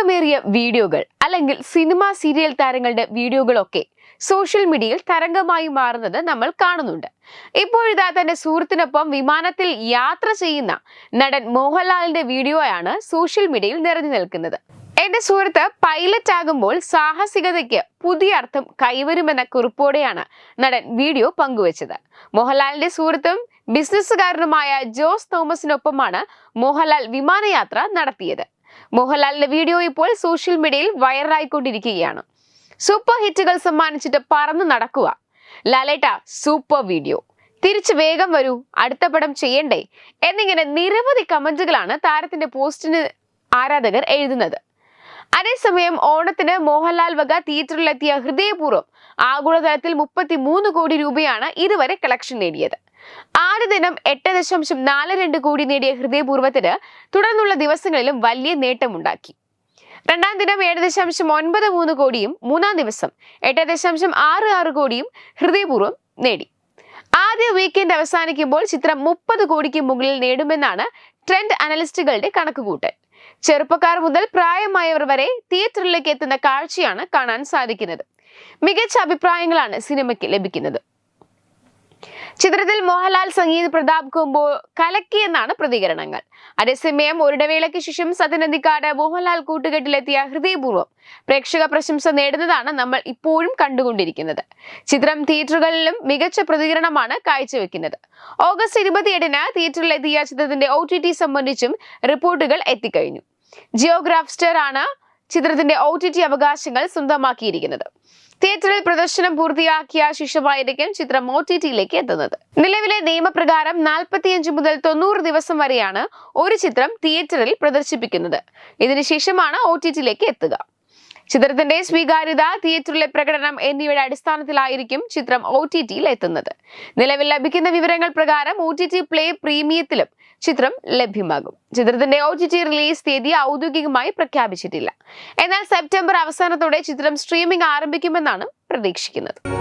കൗതുകമേറിയ വീഡിയോകൾ അല്ലെങ്കിൽ cinema serial താരങ്ങളുടെ വീഡിയോകളൊക്കെ സോഷ്യൽ മീഡിയയിൽ തരംഗമായി മാറുന്നത് നമ്മൾ കാണുന്നുണ്ട്. ഇപ്പോഴിതാ തന്റെ സുഹൃത്തിനൊപ്പം വിമാനത്തിൽ യാത്ര ചെയ്യുന്ന നടൻ മോഹൻലാലിന്റെ വീഡിയോയാണ് സോഷ്യൽ മീഡിയയിൽ നിറഞ്ഞു നിൽക്കുന്നത്. എന്റെ സുഹൃത്ത് പൈലറ്റ് ആകുമ്പോൾ സാഹസികതയ്ക്ക് പുതിയ അർത്ഥം കൈവരുമെന്ന കുറിപ്പോടെയാണ് നടൻ വീഡിയോ പങ്കുവച്ചത്. മോഹൻലാലിന്റെ സുഹൃത്തും ബിസിനസ്സുകാരനുമായ ജോസ് തോമസിനൊപ്പമാണ് മോഹൻലാൽ വിമാനയാത്ര നടത്തിയത്. മോഹൻലാലിന്റെ വീഡിയോ ഇപ്പോൾ സോഷ്യൽ മീഡിയയിൽ വൈറലായിക്കൊണ്ടിരിക്കുകയാണ്. സൂപ്പർ ഹിറ്റുകൾ സമ്മാനിച്ചിട്ട് പറന്നു നടക്കുക. ലാലേട്ട സൂപ്പർ വീഡിയോ. തിരിച്ചു വേഗം വരൂ അടുത്ത പടം ചെയ്യണ്ടേ? എന്നിങ്ങനെ നിരവധി കമന്റുകളാണ് താരത്തിന്റെ പോസ്റ്റിന് ആരാധകർ എഴുതുന്നത്. അതേസമയം ഓണത്തിന് മോഹൻലാൽ വക തിയേറ്ററിലെത്തിയ ഹൃദയപൂർവം ആഗോളതലത്തിൽ മുപ്പത്തി മൂന്ന് കോടി രൂപയാണ് ഇതുവരെ കളക്ഷൻ നേടിയത്. ആദ്യ ദിനം എട്ട് ദശാംശം നാല് രണ്ട് കോടി നേടിയ ഹൃദയപൂർവത്തിന് തുടർന്നുള്ള ദിവസങ്ങളിലും വലിയ നേട്ടമുണ്ടാക്കി. രണ്ടാം ദിനം ഏഴ് ദശാംശം ഒൻപത് മൂന്ന് കോടിയും മൂന്നാം ദിവസം എട്ട് ദശാംശം ആറ് ആറ് കോടിയും ഹൃദയപൂർവം നേടി. ആദ്യ വീക്കെൻഡ് അവസാനിക്കുമ്പോൾ ചിത്രം മുപ്പത് കോടിക്ക് മുകളിൽ നേടുമെന്നാണ് ട്രെൻഡ് അനലിസ്റ്റുകളുടെ കണക്കുകൂട്ടൽ. ചെറുപ്പക്കാർ മുതൽ പ്രായമായവർ വരെ തിയേറ്ററിലേക്ക് എത്തുന്ന കാഴ്ചയാണ് കാണാൻ സാധിക്കുന്നത്. മികച്ച അഭിപ്രായങ്ങളാണ് സിനിമയ്ക്ക് ലഭിക്കുന്നത്. ചിത്രത്തിൽ മോഹൻലാൽ സംഗീത് പ്രതാപ് കുമ്പോ കലക്കിയെന്നാണ് പ്രതികരണങ്ങൾ. അതേസമയം ഒരിടവേളയ്ക്ക് ശേഷം സത്യനന്ദിക്കാട് മോഹൻലാൽ കൂട്ടുകെട്ടിലെത്തിയ ഹൃദയപൂർവം പ്രേക്ഷക പ്രശംസ നേടുന്നതാണ് നമ്മൾ ഇപ്പോഴും കണ്ടുകൊണ്ടിരിക്കുന്നത്. ചിത്രം തിയേറ്ററുകളിലും മികച്ച പ്രതികരണമാണ് കാഴ്ചവെക്കുന്നത്. ഓഗസ്റ്റ് ഇരുപത്തിയെട്ടിന് തിയേറ്ററിലെത്തിയ ചിത്രത്തിന്റെ ഒ ടി ടി സംബന്ധിച്ചും റിപ്പോർട്ടുകൾ എത്തിക്കഴിഞ്ഞു. ജിയോഗ്രാഫ്സ്റ്റർ ആണ് ചിത്രത്തിന്റെ ഒ ടി ടി അവകാശങ്ങൾ സ്വന്തമാക്കിയിരിക്കുന്നത്. തിയേറ്ററിൽ പ്രദർശനം പൂർത്തിയാക്കിയ ശേഷമായിരിക്കും ചിത്രം ഒ ടി ടിയിലേക്ക് എത്തുന്നത്. നിലവിലെ നിയമപ്രകാരം നാൽപ്പത്തിയഞ്ച് മുതൽ തൊണ്ണൂറ് ദിവസം വരെയാണ് ഒരു ചിത്രം തിയേറ്ററിൽ പ്രദർശിപ്പിക്കുന്നത്. ഇതിനുശേഷമാണ് ഒ ടി ടിയിലേക്ക് എത്തുക. ചിത്രത്തിന്റെ സ്വീകാര്യത തിയേറ്ററിലെ പ്രകടനം എന്നിവയുടെ അടിസ്ഥാനത്തിലായിരിക്കും ചിത്രം ഒ ടി ടിയിൽ എത്തുന്നത്. നിലവിൽ ലഭിക്കുന്ന വിവരങ്ങൾ പ്രകാരം ഒ ടി ടി പ്ലേ പ്രീമിയത്തിലും ചിത്രം ലഭ്യമാകും. ചിത്രത്തിന്റെ ഒ ടി ടി റിലീസ് തീയതി ഔദ്യോഗികമായി പ്രഖ്യാപിച്ചിട്ടില്ല. എന്നാൽ സെപ്റ്റംബർ അവസാനത്തോടെ ചിത്രം സ്ട്രീമിംഗ് ആരംഭിക്കുമെന്നാണ് പ്രതീക്ഷിക്കുന്നത്.